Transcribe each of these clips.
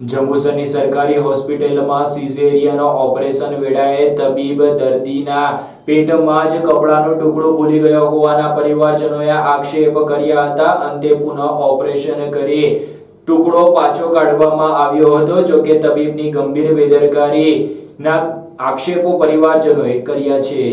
જંબુસરની સરકારી હોસ્પિટલમાં caesarean operation વેળાએ તબીબ દર્દીના પેટમાં જ કપડાનો ટુકડો ભૂલી ગયો હોવાના પરિવારજનોએ આક્ષેપ કર્યા હતા. અંતે પુનઃ ઓપરેશન કરી ટુકડો પાછો કાઢવામાં આવ્યો હતો. જોકે તબીબની ગંભીર બેદરકારીના આક્ષેપો પરિવારજનોએ કર્યા છે.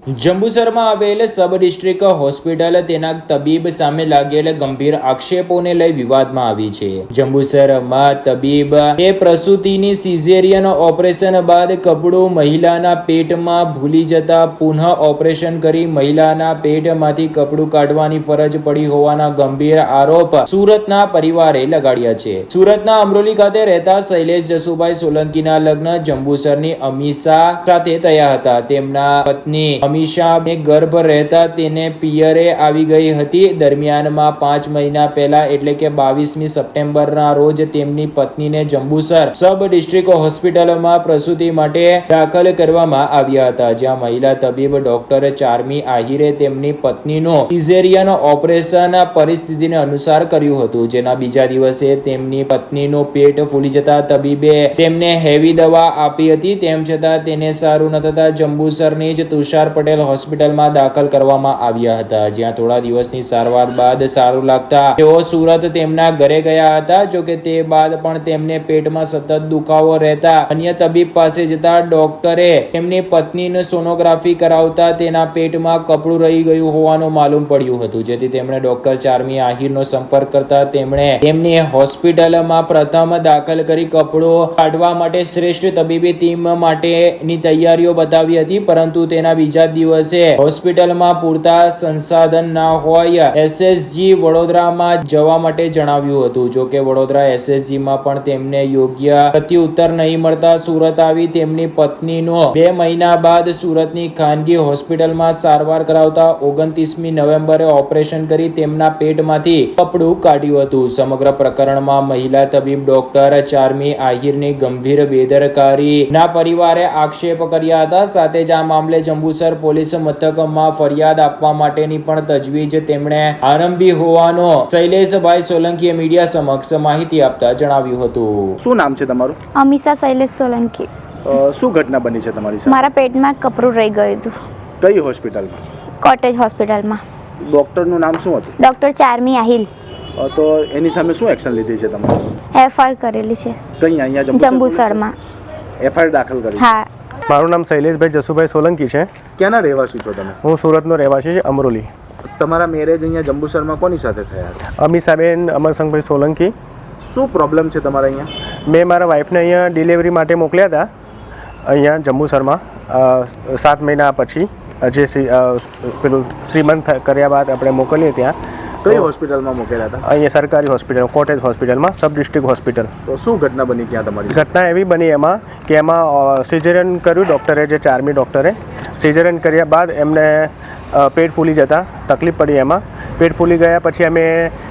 જંબુસરમાં આવેલ સબ ડિસ્ટ્રિક્ટ હોસ્પિટલ તેના તબીબ સામે લાગેલ ગંભીર આક્ષેપોને લઈ વિવાદમાં આવી છે. જંબુસરમાં તબીબ એ પ્રસૂતિની સિઝેરિયન ઓપરેશન બાદ કપડું મહિલાના પેટમાં ભૂલી જતા પુનઃ ઓપરેશન કરી મહિલાના પેટમાંથી કપડું કાઢવાની ફરજ પડી હોવાના ગંભીર આરોપ સુરતના પરિવારે લગાડ્યા છે. સુરતના અમરોલી ખાતે રહેતા શૈલેષ જસુભાઈ સોલંકીના લગ્ન જંબુસરની અમીષા સાથે થયા હતા. તેમના પત્ની અમીષા ને ગર્ભ રહેતા તેને પિયરે આવી ગઈ હતી. દરમિયાનમાં પાંચ મહિના પહેલા, એટલે કે બાવીસમી સપ્ટેમ્બરના રોજ, તેમની પત્નીને જંબુસર સબ ડિસ્ટ્રિક્ટ હોસ્પિટલમાં પ્રસૂતિ માટે દાખલ કરવામાં આવ્યા હતા. જ્યાં મહિલા તબીબ ડોક્ટર ચારમી આહિરે તેમની પત્નીનો સિઝેરિયન ઓપરેશન પરિસ્થિતિને અનુસાર કર્યું હતું. જેના બીજા દિવસે તેમની પત્નીનો પેટ ફૂલી જતા તબીબે તેમને હેવી દવા આપી હતી. તેમ છતાં તેને સારું ન થતા જંબુસરની જ તુષાર પટેલ હોસ્પિટલમાં દાખલ કરવામાં આવ્યા હતા. જ્યાં થોડા દિવસની સારવાર બાદ સારું લાગતા તેઓ સુરત તેમના ઘરે ગયા હતા જોકે તે બાદ પણ તેમને પેટમાં સતત દુખાવો રહેતા અન્ય તબીબ પાસે જતા ડોક્ટરે તેમની પત્નીને સોનોગ્રાફી કરાવતા તેના પેટમાં કપડું રહી ગયું હોવાનું માલુમ પડ્યું હતું. જેથી તેમણે ડોક્ટર ચારમી આહિરનો સંપર્ક કરતા તેમણે તેમની હોસ્પિટલમાં પ્રથમ દાખલ કરી કપડું કાઢવા માટે શ્રેષ્ઠ તબીબી ટીમ માટેની તૈયારીઓ બતાવી હતી, પરંતુ તેના બીજા દિવસે હોસ્પિટલમાં પૂરતા સંસાધન ના હોય, એસએસજી વડોદરામાં જવા માટે જણાવ્યું હતું. જો કે વડોદરા એસએસજીમાં પણ તેમને યોગ્ય પ્રત્યુત્તર નહીં મળતા સુરત આવી તેમની પત્નીનો બે મહિના બાદ સુરતની ખાનગી હોસ્પિટલમાં સારવાર કરાવતા ઓગણત્રીસમી નવેમ્બરે ઓપરેશન કરી તેમના પેટમાંથી કપડું કાઢ્યું હતું. સમગ્ર પ્રકરણમાં મહિલા તબીબ ડોક્ટર ચારમી આહિરની ગંભીર બેદરકારી ના પરિવારે આક્ષેપ કર્યા હતા. સાથે જ આ મામલે જંબુસર પોલીસ મથકમાં ફરિયાદ આપવા માટેની પણ તજવીજ તેમણે આરંભી હોવાનો શૈલેષભાઈ સોલંકીએ મીડિયા સમક્ષ માહિતી આપતા જણાવ્યું હતું. શું નામ છે તમારું? અમિષા શૈલેષ સોલંકી. શું ઘટના બની છે તમારી સાથે મારા પેટમાં કપરું રહી ગયું હતું. કઈ હોસ્પિટલમાં? કોટેજ હોસ્પિટલમાં. ડોક્ટરનું નામ શું હતું? ડૉક્ટર ચારમી આહિલ. તો એની સામે શું એક્શન લીધી છે તમે એફઆર કરેલી છે. કઈ અહીંયા જંબુસર જંબુસરમાં. એફઆઈઆર દાખલ કરી હા. મારું નામ શૈલેષભાઈ જસુભાઈ સોલંકી છે. ક્યાંના રહેવાસી છો તમે? હું સુરતનો રહેવાસી છે અમરોલી. તમારા મેરેજ અહીંયા જંબુસરમાં કોની સાથે થયા છે અમીષાબેન અમરસંગભાઈ સોલંકી. શું પ્રોબ્લેમ છે તમારા અહીંયા? મેં મારા વાઈફને અહીંયા ડિલિવરી માટે મોકલ્યા હતા અહીંયા જંબુસરમાં સાત મહિના પછી જે પેલું શ્રીમંત કર્યા બાદ આપણે મોકલીએ ત્યાં. કઈ હોસ્પિટલમાં મૂકેલા હતા? અહીંયા સરકારી હોસ્પિટલ કોટેજ હોસ્પિટલમાં સબ ડિસ્ટ્રિક્ટ હોસ્પિટલ તો શું ઘટના બની ક્યાં તમારી? ઘટના એવી બની એમાં કે એમાં સિઝેરિયન કર્યું ડૉક્ટરે જે ચારમી ડૉક્ટરે. સિઝેરિયન કર્યા બાદ એમને પેટ ફૂલી જતા તકલીફ પડી એમાં. પેટ ફૂલી ગયા પછી અમે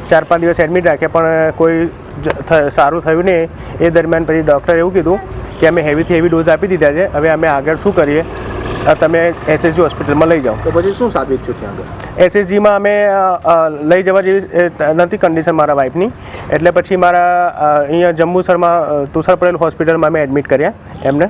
ચાર પાંચ દિવસ એડમિટ રાખ્યા પણ કોઈ સારું થયું નહીં. એ દરમિયાન પછી ડૉક્ટરે એવું કીધું કે અમે હેવીથી હેવી ડોઝ આપી દીધા છે. હવે અમે આગળ શું કરીએ? તમે એસએસજી હોસ્પિટલમાં લઈ જાઓ. તો પછી શું સાબિત થયું ત્યાં આગળ? એસએસજીમાં અમે લઈ જવા જેવી નથી કન્ડિશન મારા વાઈફની એટલે પછી મારા અહીંયા જંબુસરમાં તુષાર પટેલ હોસ્પિટલમાં અમે એડમિટ કર્યા એમને.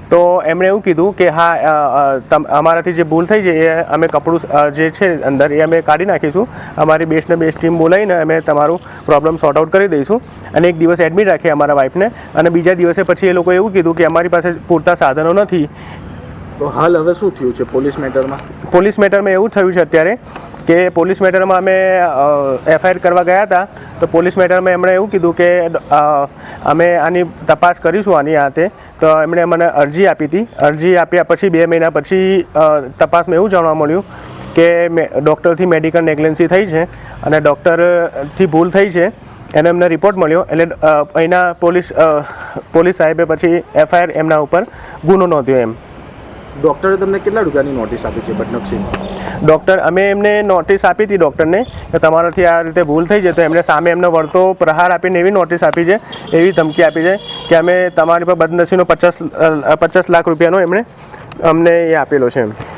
તો એમણે એવું કીધું કે હા અમારાથી જે ભૂલ થઈ છે, એ અમે કપડું જે છે અંદર, એ અમે કાઢી નાખીશું. અમારી બેસ્ટને બેસ્ટ ટીમ બોલાવીને અમે તમારું પ્રોબ્લેમ સોર્ટ આઉટ કરી દઈશું અને એક દિવસ એડમિટ રાખીએ અમારા વાઈફને. અને બીજા દિવસે પછી એ લોકોએ એવું કીધું કે અમારી પાસે પૂરતા સાધનો નથી. તો હાલ હવે શું થયું છે પોલીસ મેટરમાં? પોલીસ મેટરમાં એવું થયું છે અત્યારે કે પોલીસ મેટરમાં અમે એફઆઈઆર કરવા ગયા હતા. તો પોલીસ મેટરમાં એમણે એવું કીધું કે અમે આની તપાસ કરીશું આની હાથે તો એમણે મને અરજી આપી હતી. અરજી આપ્યા પછી બે મહિના પછી તપાસમાં એવું જાણવા મળ્યું કે ડૉક્ટરથી મેડિકલ નેગ્લેન્સી થઈ છે અને ડૉક્ટરથી ભૂલ થઈ છે. એને એમને રિપોર્ટ મળ્યો. એટલે અહીંના પોલીસ પોલીસ સાહેબે પછી એફઆઈઆર એમના ઉપર ગુનો નોંધ્યો એમ. ડૉક્ટરે તમને કેટલા રૂપિયાની નોટિસ આપી છે બદનક્ષીની ડૉક્ટર, અમે એમને નોટિસ આપી હતી ડૉક્ટરને કે તમારાથી આ રીતે ભૂલ થઈ છે તો એમણે સામે એમને વળતો પ્રહાર આપીને એવી નોટિસ આપી છે, એવી ધમકી આપી છે કે અમે તમારી પર બદનસીનો પચાસ પચાસ લાખ રૂપિયાનો એમણે અમને એ આપેલો છે એમ.